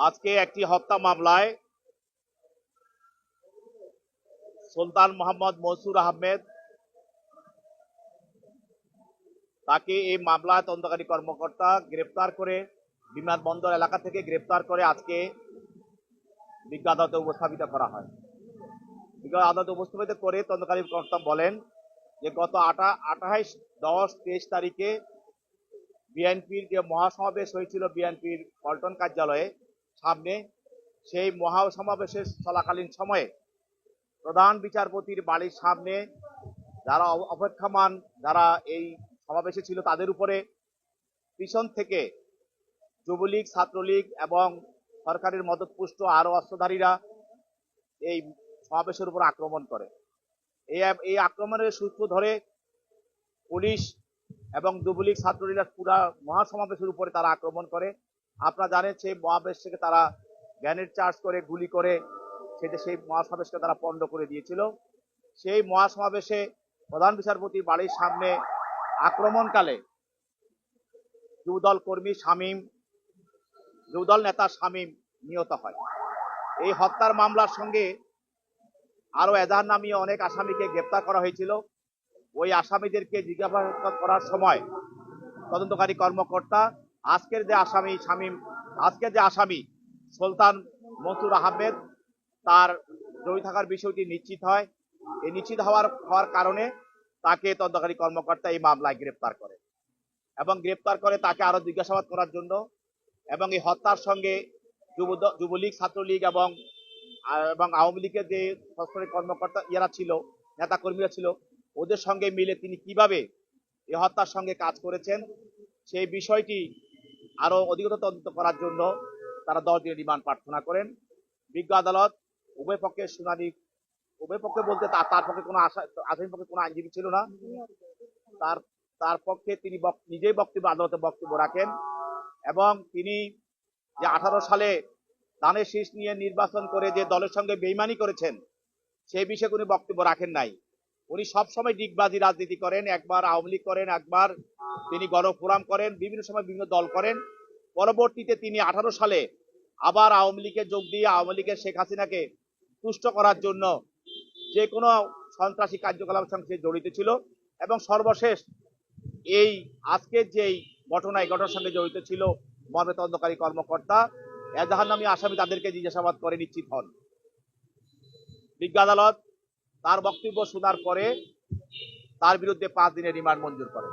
আজকে একটি হত্যা মামলায় সুলতান মোহাম্মদ মনসুর আহমেদ তাকে এই মামলায় তদন্তকারী কর্মকর্তা গ্রেপ্তার করে বিমানবন্দর এলাকা থেকে গ্রেপ্তার করে আজকে বিজ্ঞ আদালতে উপস্থাপিত করা হয়। বিজ্ঞ আদালতে উপস্থাপিত করে তদন্তকারী কর্তা বলেন যে গত আটা, আঠাইশ, দশ, তেইশ তারিখে বিএনপির যে মহাসমাবেশ হয়েছিল বিএনপির পল্টন কার্যালয়ে সামনে সেই মহাসমাবেশের চলাকালীন সময়ে প্রধান বিচারপতির বাড়ির সামনে যারা অপেক্ষমান, যারা এই সমাবেশে ছিল তাদের উপরে পিছন থেকে যুবলীগ, ছাত্রলীগ এবং সরকারের মদতপুষ্ট আরও অস্ত্রধারীরা এই সমাবেশের উপর আক্রমণ করে। এই আক্রমণের সূত্র ধরে পুলিশ এবং যুবলীগ, ছাত্রলীগরা পুরা মহাসমাবেশের উপরে তারা আক্রমণ করে। আপনারা জানেন সেই মহাবেশ থেকে তারা গ্যানেট চার্জ করে, গুলি করে, সেটা সেই মহাসমাবেশকে তারা পণ্ড করে দিয়েছিল। সেই মহাসমাবেশে প্রধান বিচারপতির বাড়ির সামনে আক্রমণকালে যুবদল কর্মী শামীম, যুবদল নেতা শামীম নিহত হয়। এই হত্যার মামলার সঙ্গে আরও এজাহার নামিয়ে অনেক আসামিকে গ্রেপ্তার করা হয়েছিল। ওই আসামিদেরকে জিজ্ঞাসাবাদ করার সময় তদন্তকারী কর্মকর্তা আজকের যে আসামি শামীম আজকের যে আসামি সুলতান মনসুর আহমেদ, তার জড়িত থাকার বিষয়টি নিশ্চিত হয়। এই নিশ্চিত হওয়ার হওয়ার কারণে তাকে তদন্তকারী কর্মকর্তা এই মামলায় গ্রেপ্তার করে এবং গ্রেপ্তার করে তাকে আরও জিজ্ঞাসাবাদ করার জন্য এবং এই হত্যার সঙ্গে যুব যুবলীগ, ছাত্রলীগ এবং এবং আওয়ামী লীগের যে সরকারি কর্মকর্তা ইয়ারা ছিল নেতা কর্মীরা ছিল, ওদের সঙ্গে মিলে তিনি কীভাবে এই হত্যার সঙ্গে কাজ করেছেন, সেই বিষয়টি আরও অধিকতর তদন্ত করার জন্য তারা দশ দিনের রিমান্ড প্রার্থনা করেন। বিজ্ঞ আদালত উভয় পক্ষের শুনানি, উভয় পক্ষে বলতে তার পক্ষে কোনো আশা আসামি পক্ষে কোনো আইনজীবী ছিল না। তার তার পক্ষে তিনি নিজেই বক্তব্য, আদালতে বক্তব্য রাখেন এবং তিনি যে আঠারো সালে ধানের শীষ নিয়ে নির্বাচন করে যে দলের সঙ্গে বেইমানি করেছেন, সেই বিষয়ে কোনো বক্তব্য রাখেন নাই। উনি সবসময় ডিগবাজি রাজনীতি করেন, একবার আওয়ামী লীগ করেন, একবার তিনি গণফোরাম করেন, বিভিন্ন সময় বিভিন্ন দল করেন। পরবর্তীতে তিনি আঠারো সালে আবার আওয়ামী লীগে যোগ দিয়ে আওয়ামী লীগের শেখ হাসিনাকে তুষ্ট করার জন্য যে কোনো সন্ত্রাসী কার্যকলাপের সঙ্গে সে জড়িত ছিল এবং সর্বশেষ এই আজকের যেই ঘটনা এই ঘটনার সঙ্গে জড়িত ছিল মর্মে তদন্তকারী কর্মকর্তা, এজাহার নামী আসামি তাদেরকে জিজ্ঞাসাবাদ করে নিশ্চিত হন। বিজ্ঞ আদালত তার বক্তব্য শোনার পরে তার বিরুদ্ধে পাঁচ দিনের রিমান্ড মঞ্জুর করে।